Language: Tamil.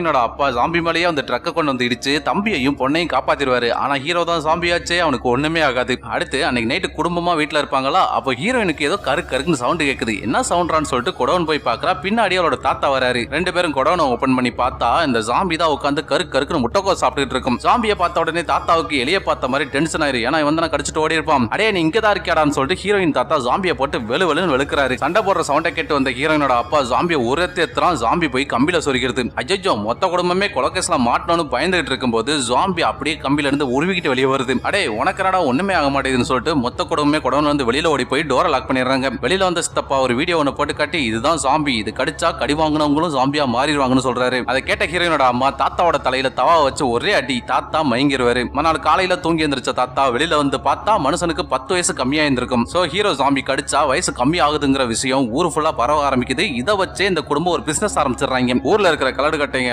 என்னோட அப்பா ஜாம்பி மேலேயே அந்த ட்ரக்கை கொண்டு வந்து இடிச்சு தம்பியையும் பொண்ணையும் காப்பாத்திடுவாரு. ஆனா ஹீரோ தான் சாம்பியாச்சே அவனுக்கு ஒண்ணுமே ஆகாது. அடுத்து அன்னைக்கு நைட்டு குடும்பமா வீட்டுல இருப்பாங்களா? அப்போ ஹீரோயினுக்கு ஏதோ கரு கருக்குன்னு சவுண்ட் கேக்குது. என்ன சவுண்ட்ரான்னு சொல்லிட்டு கொடவன் போய் பார்க்கறா பின்னாடி அவளோட தாத்தா வராரு. ரெண்டு பேரும் கொடவனை ஓபன் பண்ணி பார்த்தா இந்த ஜாம்பி தான் உட்காந்து கரு கருக்குன்னு முட்டைக்கோ சாப்பிட்டுட்டு இருக்கும். ஜாம்பியை பார்த்த உடனே தாத்தாவுக்கு எளிய பார்த்த மாதிரி டென்ஷன் ஆயிரு. ஏன்னா வந்து நான் கடிச்சிட்டு ஓடி இருப்பான். அடே நீ இங்க தான் இருக்கியாடான்னு சொல்லிட்டு ஹீரோயின் தாத்தா ஜாம்பியை போட்டு வெளு வெளுன்னு வெளுக்கிறாரு. சண்டை போடுற சவுண்டை கேட்டு வந்த ஹீரோயினோட அப்பா ஜாம்பியை உரத்தேத்துறான் ஜாம்பி போய் கம்பியில சொரிக்கிறது ஐயோ மொத்த குடும்பமே கொலகேஸ்ல மாட்டணும்னு பயந்துகிட்டு இருக்கும்போது ஜாம்பி அப்படியே கம்பியில இருந்து உருவிக்கிட்டு வெளியே வருது. அடே உனக்கடா ஒண்ணுமே ஆக மாட்டேங்குதுன்னு சொல்லிட்டு மொத்த குடும்பமே குடவன் வந்து வெளியில ஓடி போய் டோரை லாக் பண்ணிடுறாங்க. வெளியில வந்த சித்தப்பா ஒரு வீடியோ ஒன்று போட்டு காட்டி இதுதான் ஜாம்பி இது கடிச்சா கடி வாங்கினவங்களும் ஜாம்பியா மாறிடுவாங்கன்னு சொல்றாரு. அதை கேட்ட ஹீரோயினோட அம்மா தாத்தாவோட தலையில தவா வச்சு ஒரே அடி தாத்தா மயங்கிருவாரு. மறுநாள் காலையில தூங்கி எந்திரிச்ச தாத்தா வெளியில வந்து பார்த்தா மனுஷனுக்கு பத்து வயசு கம்மியா இருந்திருக்கும். சோ ஹீரோ ஜாம்பி கடிச்சா வயசு கம்மி ஆகுதுங்கிற விஷயம் ஊர் ஃபுல்லா பரவ ஆரம்பிக்குது. இதை வச்சே இந்த குடும்பம் ஒரு பிசினஸ் ஆரம்பிச்சிடுறாங்க. ஊர்ல இருக்கிற கலடு கட்டைங்க